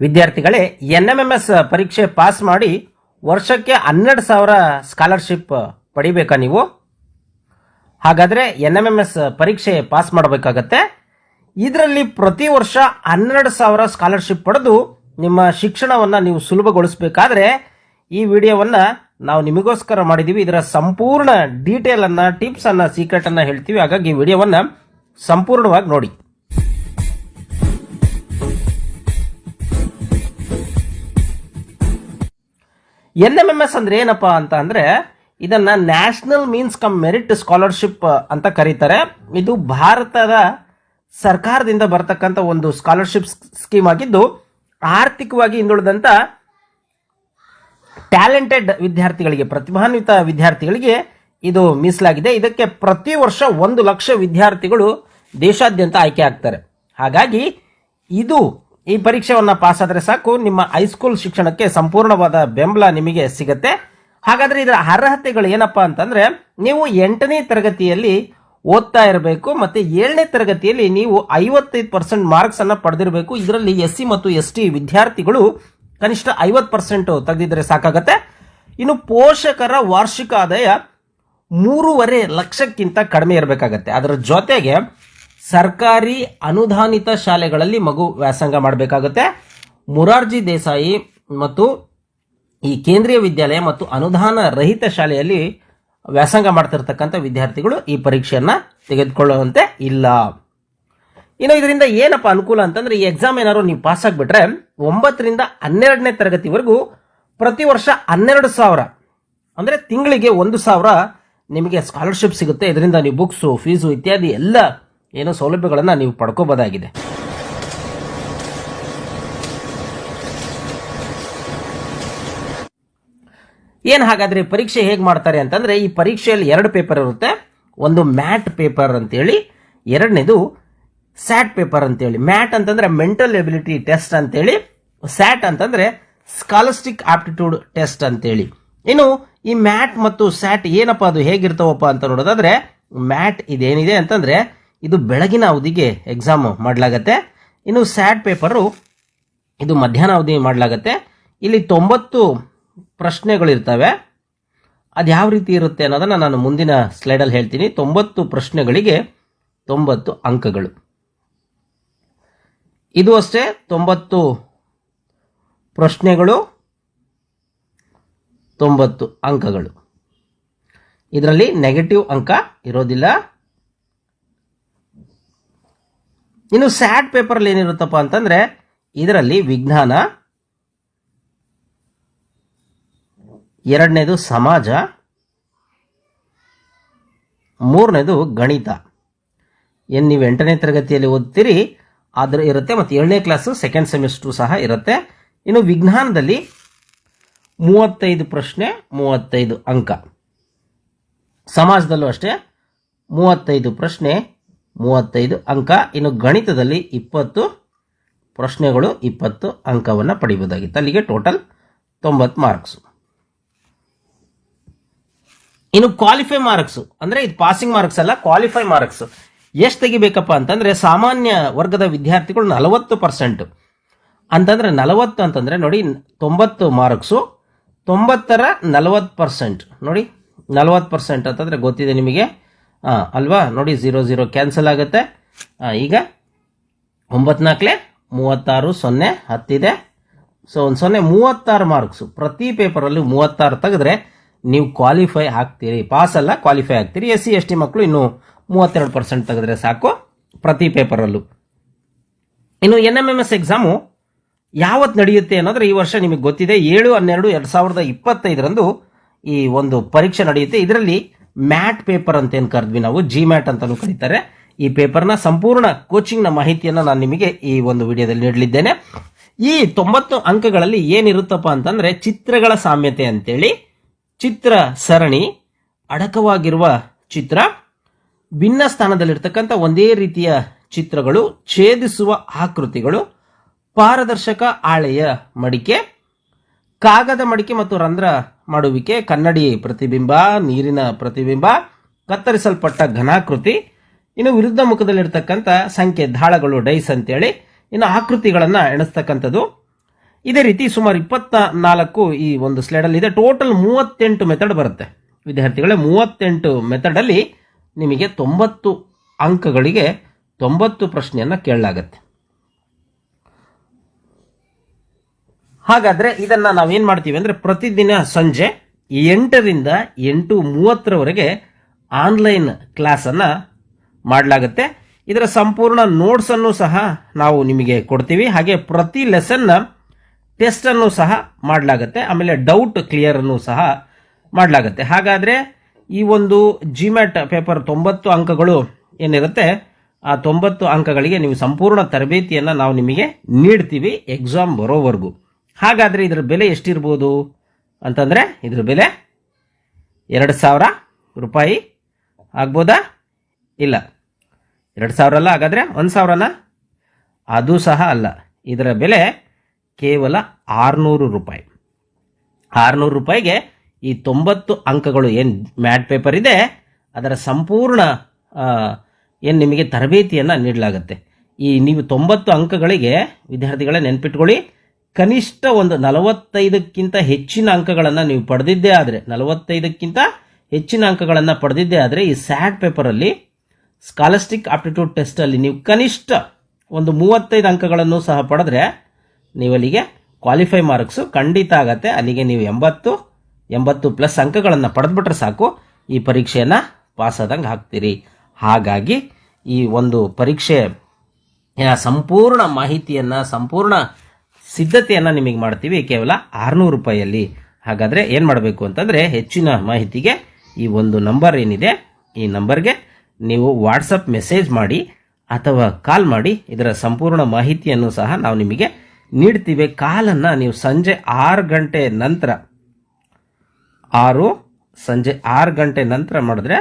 ವಿದ್ಯಾರ್ಥಿಗಳೇ N M M S ಪರೀಕ್ಷೆ pass ಮಾಡಿ ವರ್ಷಕ್ಕೆ ಹನ್ನೆರಡು ಸಾವಿರ ಸ್ಕಾಲರ್ಶಿಪ್ ಪಡಿಬೇಕಾ ನೀವು? ಹಾಗಾದರೆ ಎನ್ ಎಂ ಎಂ ಎಸ್ ಪರೀಕ್ಷೆ ಪಾಸ್ ಮಾಡಬೇಕಾಗತ್ತೆ. ಇದರಲ್ಲಿ ಪ್ರತಿ ವರ್ಷ ಹನ್ನೆರಡು ಸಾವಿರ ಸ್ಕಾಲರ್ಶಿಪ್ ಪಡೆದು ನಿಮ್ಮ ಶಿಕ್ಷಣವನ್ನು ನೀವು ಸುಲಭಗೊಳಿಸಬೇಕಾದ್ರೆ ಈ ವಿಡಿಯೋವನ್ನು ನಾವು ನಿಮಗೋಸ್ಕರ ಮಾಡಿದ್ದೀವಿ ಇದರ ಸಂಪೂರ್ಣ ಡೀಟೇಲನ್ನು, ಟಿಪ್ಸನ್ನು, ಸೀಕ್ರೆಟನ್ನು ಹೇಳ್ತೀವಿ. ಹಾಗಾಗಿ ಈ ವಿಡಿಯೋವನ್ನು ಸಂಪೂರ್ಣವಾಗಿ ನೋಡಿ. ಎನ್ ಎಂ ಎಂ ಎಸ್ ಅಂದ್ರೆ ಏನಪ್ಪ ಅಂತ ಅಂದ್ರೆ ಇದನ್ನ national means cum merit scholarship ಅಂತ ಕರೀತಾರೆ. ಇದು ಭಾರತದ ಸರ್ಕಾರದಿಂದ ಬರ್ತಕ್ಕಂಥ ಒಂದು ಸ್ಕಾಲರ್ಶಿಪ್ ಸ್ಕೀಮ್ ಆಗಿದ್ದು, ಆರ್ಥಿಕವಾಗಿ ಹಿಂದುಳಿದಂತ ಟ್ಯಾಲೆಂಟೆಡ್ ವಿದ್ಯಾರ್ಥಿಗಳಿಗೆ, ಪ್ರತಿಭಾನ್ವಿತ ವಿದ್ಯಾರ್ಥಿಗಳಿಗೆ ಇದು ಮೀಸಲಾಗಿದೆ. ಇದಕ್ಕೆ ಪ್ರತಿ ವರ್ಷ ಒಂದು ಲಕ್ಷ ವಿದ್ಯಾರ್ಥಿಗಳು ದೇಶಾದ್ಯಂತ ಆಯ್ಕೆ ಆಗ್ತಾರೆ. ಹಾಗಾಗಿ ಇದು ಈ ಪರೀಕ್ಷೆಯನ್ನು ಪಾಸ್ ಆದರೆ ಸಾಕು. ನಿಮ್ಮ ಹೈಸ್ಕೂಲ್ ಶಿಕ್ಷಣಕ್ಕೆ ಸಂಪೂರ್ಣವಾದ ಬೆಂಬಲ ನಿಮಗೆ ಸಿಗುತ್ತೆ. ಹಾಗಾದ್ರೆ ಇದರ ಅರ್ಹತೆಗಳು ಏನಪ್ಪಾ ಅಂತಂದ್ರೆ, ನೀವು ಎಂಟನೇ ತರಗತಿಯಲ್ಲಿ ಓದ್ತಾ ಇರಬೇಕು ಮತ್ತೆ ಏಳನೇ ತರಗತಿಯಲ್ಲಿ ನೀವು ಐವತ್ತೈದು ಪರ್ಸೆಂಟ್ ಮಾರ್ಕ್ಸ್ ಅನ್ನ ಪಡೆದಿರಬೇಕು. ಇದರಲ್ಲಿ ಎಸ್ ಸಿ ಮತ್ತು ಎಸ್ ಟಿ ವಿದ್ಯಾರ್ಥಿಗಳು ಕನಿಷ್ಠ ಐವತ್ತು ಪರ್ಸೆಂಟ್ ತೆಗೆದಿದ್ರೆ ಸಾಕಾಗತ್ತೆ. ಇನ್ನು ಪೋಷಕರ ವಾರ್ಷಿಕ ಆದಾಯ ಮೂರುವರೆ ಲಕ್ಷಕ್ಕಿಂತ ಕಡಿಮೆ ಇರಬೇಕಾಗತ್ತೆ. ಅದರ ಜೊತೆಗೆ ಸರ್ಕಾರಿ ಅನುದಾನಿತ ಶಾಲೆಗಳಲ್ಲಿ ಮಗು ವ್ಯಾಸಂಗ ಮಾಡಬೇಕಾಗುತ್ತೆ. ಮುರಾರ್ಜಿ ದೇಸಾಯಿ ಮತ್ತು ಈ ಕೇಂದ್ರೀಯ ವಿದ್ಯಾಲಯ ಮತ್ತು ಅನುದಾನ ರಹಿತ ಶಾಲೆಯಲ್ಲಿ ವ್ಯಾಸಂಗ ಮಾಡ್ತಿರ್ತಕ್ಕಂಥ ವಿದ್ಯಾರ್ಥಿಗಳು ಈ ಪರೀಕ್ಷೆಯನ್ನು ತೆಗೆದುಕೊಳ್ಳುವಂತೆ ಇಲ್ಲ. ಇನ್ನು ಇದರಿಂದ ಏನಪ್ಪ ಅನುಕೂಲ ಅಂತಂದ್ರೆ ಈ ಎಕ್ಸಾಮ್ ಏನಾದ್ರು ನೀವು ಪಾಸ್ ಆಗಿಬಿಟ್ರೆ ಒಂಬತ್ತರಿಂದ ಹನ್ನೆರಡನೇ ತರಗತಿವರೆಗೂ ಪ್ರತಿ ವರ್ಷ ಹನ್ನೆರಡು ಸಾವಿರ, ಅಂದ್ರೆ ತಿಂಗಳಿಗೆ ಒಂದು ಸಾವಿರ ನಿಮಗೆ ಸ್ಕಾಲರ್ಶಿಪ್ ಸಿಗುತ್ತೆ. ಇದರಿಂದ ನೀವು ಬುಕ್ಸು ಫೀಸು ಇತ್ಯಾದಿ ಎಲ್ಲ ಏನು ಸೌಲಭ್ಯಗಳನ್ನು ನೀವು ಪಡ್ಕೋಬೋದಾಗಿದೆ. ಏನು ಹಾಗಾದರೆ ಪರೀಕ್ಷೆ ಹೇಗೆ ಮಾಡ್ತಾರೆ ಅಂತಂದರೆ ಈ ಪರೀಕ್ಷೆಯಲ್ಲಿ ಎರಡು ಪೇಪರ್ ಇರುತ್ತೆ. ಒಂದು ಮ್ಯಾಟ್ ಪೇಪರ್ ಅಂತೇಳಿ, ಎರಡನೇದು ಸ್ಯಾಟ್ ಪೇಪರ್ ಅಂತೇಳಿ. ಮ್ಯಾಟ್ ಅಂತಂದರೆ ಮೆಂಟಲ್ ಎಬಿಲಿಟಿ ಟೆಸ್ಟ್ ಅಂತೇಳಿ, ಸ್ಯಾಟ್ ಅಂತಂದರೆ ಸ್ಕಾಲಸ್ಟಿಕ್ ಆಪ್ಟಿಟ್ಯೂಡ್ ಟೆಸ್ಟ್ ಅಂತೇಳಿ. ಇನ್ನು ಈ ಮ್ಯಾಟ್ ಮತ್ತು ಸ್ಯಾಟ್ ಏನಪ್ಪ ಅದು ಹೇಗಿರ್ತಾವಪ್ಪ ಅಂತ ನೋಡೋದಾದ್ರೆ, ಮ್ಯಾಟ್ ಇದೇನಿದೆ ಅಂತಂದ್ರೆ ಇದು ಬೆಳಗಿನ ಅವಧಿಗೆ ಎಕ್ಸಾಮ್ ಮಾಡಲಾಗತ್ತೆ. ಇನ್ನು ಸ್ಯಾಡ್ ಪೇಪರು ಇದು ಮಧ್ಯಾಹ್ನ ಅವಧಿ ಮಾಡಲಾಗತ್ತೆ. ಇಲ್ಲಿ ತೊಂಬತ್ತು ಪ್ರಶ್ನೆಗಳಿರ್ತವೆ. ಅದು ಯಾವ ರೀತಿ ಇರುತ್ತೆ ಅನ್ನೋದನ್ನು ನಾನು ಮುಂದಿನ ಸ್ಲೈಡಲ್ಲಿ ಹೇಳ್ತೀನಿ. ತೊಂಬತ್ತು ಪ್ರಶ್ನೆಗಳಿಗೆ ತೊಂಬತ್ತು ಅಂಕಗಳು. ಇದು ಅಷ್ಟೇ, ತೊಂಬತ್ತು ಪ್ರಶ್ನೆಗಳು, ತೊಂಬತ್ತು ಅಂಕಗಳು. ಇದರಲ್ಲಿ ನೆಗೆಟಿವ್ ಅಂಕ ಇರೋದಿಲ್ಲ. ಇನ್ನು ಸ್ಯಾಟ್ ಪೇಪರಲ್ಲಿ ಏನಿರುತ್ತಪ್ಪ ಅಂತಂದ್ರೆ ಇದರಲ್ಲಿ ವಿಜ್ಞಾನ, ಎರಡನೇದು ಸಮಾಜ, ಮೂರನೇದು ಗಣಿತ. ಏನು ನೀವು ಎಂಟನೇ ತರಗತಿಯಲ್ಲಿ ಓದ್ತೀರಿ, ಆದ್ರೆ ಇರುತ್ತೆ, ಮತ್ತು ಏಳನೇ ಕ್ಲಾಸು ಸೆಕೆಂಡ್ ಸೆಮಿಸ್ಟ್ರು ಸಹ ಇರುತ್ತೆ. ಇನ್ನು ವಿಜ್ಞಾನದಲ್ಲಿ ಮೂವತ್ತೈದು ಪ್ರಶ್ನೆ, ಮೂವತ್ತೈದು ಅಂಕ. ಸಮಾಜದಲ್ಲೂ ಅಷ್ಟೇ ಮೂವತ್ತೈದು ಪ್ರಶ್ನೆ ಮೂವತ್ತೈದು ಅಂಕ. ಇನ್ನು ಗಣಿತದಲ್ಲಿ ಇಪ್ಪತ್ತು, ಪ್ರಶ್ನೆಗಳು ಇಪ್ಪತ್ತು ಅಂಕವನ್ನು ಪಡಿಬೋದಾಗಿತ್ತು. ಅಲ್ಲಿಗೆ ಟೋಟಲ್ ತೊಂಬತ್ತು ಮಾರ್ಕ್ಸು ಇನ್ನು ಕ್ವಾಲಿಫೈ ಮಾರ್ಕ್ಸು ಅಂದರೆ ಇದು ಪಾಸಿಂಗ್ ಮಾರ್ಕ್ಸ್ ಅಲ್ಲ ಕ್ವಾಲಿಫೈ ಮಾರ್ಕ್ಸ್ ಎಷ್ಟು ತೆಗಿಬೇಕಪ್ಪ ಅಂತಂದರೆ ಸಾಮಾನ್ಯ ವರ್ಗದ ವಿದ್ಯಾರ್ಥಿಗಳು ನಲವತ್ತು ಪರ್ಸೆಂಟ್ ಅಂತಂದ್ರೆ ನಲವತ್ತು ಅಂತಂದರೆ ನೋಡಿ, ತೊಂಬತ್ತು ಮಾರ್ಕ್ಸು ತೊಂಬತ್ತರ ನಲವತ್ತು ಪರ್ಸೆಂಟ್ ನೋಡಿ, ನಲವತ್ತು ಪರ್ಸೆಂಟ್ ಅಂತಂದರೆ ಗೊತ್ತಿದೆ ನಿಮಗೆ. ಹಾಂ ಅಲ್ವಾ? ನೋಡಿ ಝೀರೋ ಝೀರೋ ಕ್ಯಾನ್ಸಲ್ ಆಗುತ್ತೆ. ಈಗ ಒಂಬತ್ನಾಲ್ಕಲೆ ಮೂವತ್ತಾರು, ಸೊನ್ನೆ, ಹತ್ತಿದೆ. ಸೊ ಒಂದು ಸೊನ್ನೆ, ಮೂವತ್ತಾರು ಮಾರ್ಕ್ಸು ಪ್ರತಿ ಪೇಪರಲ್ಲಿ ಮೂವತ್ತಾರು ತೆಗೆದ್ರೆ ನೀವು ಕ್ವಾಲಿಫೈ ಆಗ್ತೀರಿ. ಪಾಸ್ ಅಲ್ಲ ಕ್ವಾಲಿಫೈ ಆಗ್ತೀರಿ. ಎಸ್ ಸಿ ಎಸ್ ಟಿ ಮಕ್ಕಳು ಇನ್ನು ಮೂವತ್ತೆರಡು ಪರ್ಸೆಂಟ್ ತೆಗೆದ್ರೆ ಸಾಕು ಪ್ರತಿ ಪೇಪರಲ್ಲೂ ಇನ್ನು N M M S exam ಯಾವತ್ತು ನಡೆಯುತ್ತೆ ಅನ್ನೋದ್ರೆ ಈ ವರ್ಷ ನಿಮಗೆ ಗೊತ್ತಿದೆ, ಏಳು, ಹನ್ನೆರಡು, ಎರಡು ಸಾವಿರದ ಇಪ್ಪತ್ತೈದರಂದು ಈ ಒಂದು ಪರೀಕ್ಷೆ ನಡೆಯುತ್ತೆ. ಇದರಲ್ಲಿ ಮ್ಯಾಟ್ ಪೇಪರ್ ಅಂತ ಏನು ಕರೆದ್ವಿ ನಾವು ಜಿ ಮ್ಯಾಟ್ ಅಂತಲೂ ಕರೀತಾರೆ. ಈ ಪೇಪರ್ನ ಸಂಪೂರ್ಣ ಕೋಚಿಂಗ್ನ ಮಾಹಿತಿಯನ್ನು ನಾನು ನಿಮಗೆ ಈ ಒಂದು ವಿಡಿಯೋದಲ್ಲಿ ನೀಡಲಿದ್ದೇನೆ. ಈ ತೊಂಬತ್ತು ಅಂಕಗಳಲ್ಲಿ ಏನಿರುತ್ತಪ್ಪ ಅಂತಂದರೆ, ಚಿತ್ರಗಳ ಸಾಮ್ಯತೆ ಅಂತೇಳಿ, ಚಿತ್ರ ಸರಣಿ, ಅಡಕವಾಗಿರುವ ಚಿತ್ರ, ಭಿನ್ನ ಸ್ಥಾನದಲ್ಲಿರ್ತಕ್ಕಂಥ ಒಂದೇ ರೀತಿಯ ಚಿತ್ರಗಳು, ಛೇದಿಸುವ ಆಕೃತಿಗಳು, ಪಾರದರ್ಶಕ ಆಳೆಯ ಮಡಿಕೆ ಕಾಗದ ಮಡಿಕೆ ಮತ್ತು ರಂಧ್ರ ಮಾಡುವಿಕೆ, ಕನ್ನಡಿ ಪ್ರತಿಬಿಂಬ, ನೀರಿನ ಪ್ರತಿಬಿಂಬ, ಕತ್ತರಿಸಲ್ಪಟ್ಟ ಘನಾಕೃತಿ, ಇನ್ನು ವಿರುದ್ಧ ಮುಖದಲ್ಲಿರ್ತಕ್ಕಂಥ ಸಂಖ್ಯೆ ದಾಳಗಳು ಡೈಸ್ ಅಂತೇಳಿ, ಇನ್ನು ಆಕೃತಿಗಳನ್ನು ಎಣಿಸ್ತಕ್ಕಂಥದ್ದು. ಇದೇ ರೀತಿ ಸುಮಾರು ಇಪ್ಪತ್ತ ನಾಲ್ಕು ಈ ಒಂದು ಸ್ಲೈಡಲ್ಲಿ ಇದೆ. ಟೋಟಲ್ ಮೂವತ್ತೆಂಟು ಮೆಥಡ್ ಬರುತ್ತೆ. ವಿದ್ಯಾರ್ಥಿಗಳೇ, ಮೂವತ್ತೆಂಟು ಮೆಥಡಲ್ಲಿ ನಿಮಗೆ ತೊಂಬತ್ತು ಅಂಕಗಳಿಗೆ ತೊಂಬತ್ತು ಪ್ರಶ್ನೆಯನ್ನು ಕೇಳಲಾಗತ್ತೆ. ಹಾಗಾದ್ರೆ ಇದನ್ನ ನಾವೇನ್ ಮಾಡ್ತೀವಿ ಅಂದ್ರೆ ಪ್ರತಿದಿನ ಸಂಜೆ ಎಂಟರಿಂದ ಎಂಟು ಮೂವತ್ತರವರೆಗೆ ಆನ್ಲೈನ್ ಕ್ಲಾಸ್ ಅನ್ನ ಮಾಡಲಾಗುತ್ತೆ. ಇದರ ಸಂಪೂರ್ಣ ನೋಟ್ಸ್ ಅನ್ನು ಸಹ ನಾವು ನಿಮಗೆ ಕೊಡ್ತೀವಿ. ಹಾಗೆ ಪ್ರತಿ ಲೆಸನ್ನ ಟೆಸ್ಟ್ ಅನ್ನು ಸಹ ಮಾಡಲಾಗುತ್ತೆ. ಆಮೇಲೆ ಡೌಟ್ ಕ್ಲಿಯರ್ ಅನ್ನು ಸಹ ಮಾಡಲಾಗುತ್ತೆ. ಹಾಗಾದ್ರೆ ಈ ಒಂದು ಜಿಮ್ಯಾಟ್ ಪೇಪರ್ ತೊಂಬತ್ತು ಅಂಕಗಳು ಏನಿರುತ್ತೆ, ಆ ತೊಂಬತ್ತು ಅಂಕಗಳಿಗೆ ನೀವು ಸಂಪೂರ್ಣ ತರಬೇತಿಯನ್ನು ನಾವು ನಿಮಗೆ ನೀಡ್ತೀವಿ ಎಕ್ಸಾಮ್ ಬರೋವರೆಗೂ. ಹಾಗಾದರೆ ಇದರ ಬೆಲೆ ಎಷ್ಟಿರ್ಬೋದು ಅಂತಂದರೆ ಇದರ ಬೆಲೆ ಎರಡು ಸಾವಿರ ರೂಪಾಯಿ ಆಗ್ಬೋದಾ? ಇಲ್ಲ. ಎರಡು ಸಾವಿರ ಅಲ್ಲ, ಹಾಗಾದರೆ ಒಂದು ಸಾವಿರನ? ಅದು ಸಹ ಅಲ್ಲ. ಇದರ ಬೆಲೆ ಕೇವಲ ಆರುನೂರು ರೂಪಾಯಿ. ಆರುನೂರು ರೂಪಾಯಿಗೆ ಈ ತೊಂಬತ್ತು ಅಂಕಗಳು ಏನು ಮ್ಯಾಟ್ ಪೇಪರ್ ಇದೆ, ಅದರ ಸಂಪೂರ್ಣ ಏನು ನಿಮಗೆ ತರಬೇತಿಯನ್ನು ನೀಡಲಾಗುತ್ತೆ. ಈ ನೀವು ತೊಂಬತ್ತು ಅಂಕಗಳಿಗೆ ವಿದ್ಯಾರ್ಥಿಗಳೇ ನೆನ್ಪಿಟ್ಕೊಳ್ಳಿ. ಕನಿಷ್ಠ ಒಂದು ನಲವತ್ತೈದಕ್ಕಿಂತ ಹೆಚ್ಚಿನ ಅಂಕಗಳನ್ನು ನೀವು ಪಡೆದಿದ್ದೇ ಆದರೆ, ನಲವತ್ತೈದಕ್ಕಿಂತ ಹೆಚ್ಚಿನ ಅಂಕಗಳನ್ನು ಪಡೆದಿದ್ದೇ ಆದರೆ, ಈ ಸ್ಯಾಟ್ ಪೇಪರಲ್ಲಿ ಸ್ಕಾಲಸ್ಟಿಕ್ ಆಪ್ಟಿಟ್ಯೂಡ್ ಟೆಸ್ಟಲ್ಲಿ ನೀವು ಕನಿಷ್ಠ ಒಂದು ಮೂವತ್ತೈದು ಅಂಕಗಳನ್ನು ಸಹ ಪಡೆದ್ರೆ ನೀವು ಅಲ್ಲಿಗೆ ಕ್ವಾಲಿಫೈ ಮಾರ್ಕ್ಸು ಖಂಡಿತ ಆಗತ್ತೆ. ಅಲ್ಲಿಗೆ ನೀವು ಎಂಬತ್ತು ಎಂಬತ್ತು ಪ್ಲಸ್ ಅಂಕಗಳನ್ನು ಪಡೆದ್ಬಿಟ್ರೆ ಸಾಕು, ಈ ಪರೀಕ್ಷೆಯನ್ನು ಪಾಸ್ ಆದಂಗೆ ಹಾಕ್ತೀರಿ. ಹಾಗಾಗಿ ಈ ಒಂದು ಪರೀಕ್ಷೆ ಸಂಪೂರ್ಣ ಮಾಹಿತಿಯನ್ನು, ಸಂಪೂರ್ಣ ಸಿದ್ಧತೆಯನ್ನು ನಿಮಗೆ ಮಾಡ್ತೀವಿ, ಕೇವಲ ಆರುನೂರು ರೂಪಾಯಿಯಲ್ಲಿ ಹಾಗಾದರೆ ಏನು ಮಾಡಬೇಕು ಅಂತಂದರೆ ಹೆಚ್ಚಿನ ಮಾಹಿತಿಗೆ ಈ ಒಂದು ನಂಬರ್ ಏನಿದೆ, ಈ ನಂಬರ್ಗೆ ನೀವು ವಾಟ್ಸಪ್ ಮೆಸೇಜ್ ಮಾಡಿ ಅಥವಾ ಕಾಲ್ ಮಾಡಿ, ಇದರ ಸಂಪೂರ್ಣ ಮಾಹಿತಿಯನ್ನು ಸಹ ನಾವು ನಿಮಗೆ ನೀಡ್ತೀವಿ. ಕಾಲನ್ನು ನೀವು ಸಂಜೆ ಆರು ಗಂಟೆ ನಂತರ, ಆರು ಸಂಜೆ ಆರು ಗಂಟೆ ನಂತರ ಮಾಡಿದ್ರೆ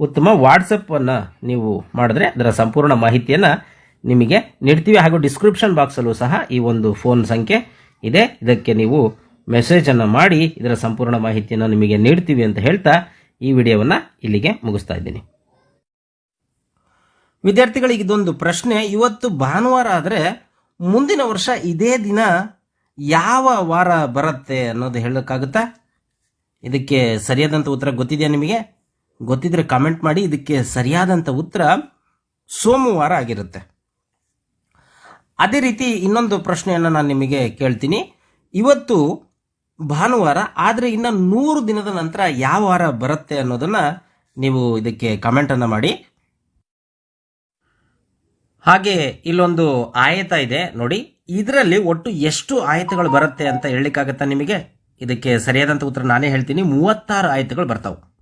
ಉತ್ತಮ ವಾಟ್ಸಪ್ಪನ್ನು ನೀವು ಮಾಡಿದ್ರೆ ಅದರ ಸಂಪೂರ್ಣ ಮಾಹಿತಿಯನ್ನು ನಿಮಗೆ ನೀಡ್ತೀವಿ. ಹಾಗೂ ಡಿಸ್ಕ್ರಿಪ್ಷನ್ ಬಾಕ್ಸಲ್ಲೂ ಸಹ ಈ ಒಂದು ಫೋನ್ ಸಂಖ್ಯೆ ಇದೆ. ಇದಕ್ಕೆ ನೀವು ಮೆಸೇಜನ್ನು ಮಾಡಿ, ಇದರ ಸಂಪೂರ್ಣ ಮಾಹಿತಿಯನ್ನು ನಿಮಗೆ ನೀಡ್ತೀವಿ ಅಂತ ಹೇಳ್ತಾ ಈ ವಿಡಿಯೋವನ್ನು ಇಲ್ಲಿಗೆ ಮುಗಿಸ್ತಾ ಇದ್ದೀನಿ. ವಿದ್ಯಾರ್ಥಿಗಳಿಗೆ ಇದೊಂದು ಪ್ರಶ್ನೆ. ಇವತ್ತು ಭಾನುವಾರ ಆದರೆ ಮುಂದಿನ ವರ್ಷ ಇದೇ ದಿನ ಯಾವ ವಾರ ಬರುತ್ತೆ ಅನ್ನೋದು ಹೇಳೋಕ್ಕಾಗುತ್ತಾ? ಇದಕ್ಕೆ ಸರಿಯಾದಂಥ ಉತ್ತರ ಗೊತ್ತಿದೆಯಾ ನಿಮಗೆ? ಗೊತ್ತಿದ್ರೆ ಕಾಮೆಂಟ್ ಮಾಡಿ. ಇದಕ್ಕೆ ಸರಿಯಾದಂಥ ಉತ್ತರ ಸೋಮವಾರ ಆಗಿರುತ್ತೆ. ಅದೇ ರೀತಿ ಇನ್ನೊಂದು ಪ್ರಶ್ನೆಯನ್ನು ನಾನು ನಿಮಗೆ ಕೇಳ್ತೀನಿ. ಇವತ್ತು ಭಾನುವಾರ, ಆದರೆ ಇನ್ನು ನೂರು ದಿನದ ನಂತರ ಯಾವ ವಾರ ಬರುತ್ತೆ ಅನ್ನೋದನ್ನು ನೀವು ಇದಕ್ಕೆ ಕಮೆಂಟನ್ನು ಮಾಡಿ. ಹಾಗೆ ಇಲ್ಲೊಂದು ಆಯತ ಇದೆ, ನೋಡಿ. ಇದರಲ್ಲಿ ಒಟ್ಟು ಎಷ್ಟು ಆಯತಗಳು ಬರುತ್ತೆ ಅಂತ ಹೇಳಲಿಕ್ಕಾಗತ್ತಾ ನಿಮಗೆ? ಇದಕ್ಕೆ ಸರಿಯಾದಂಥ ಉತ್ತರ ನಾನೇ ಹೇಳ್ತೀನಿ. ಮೂವತ್ತಾರು ಆಯತಗಳು ಬರ್ತಾವೆ.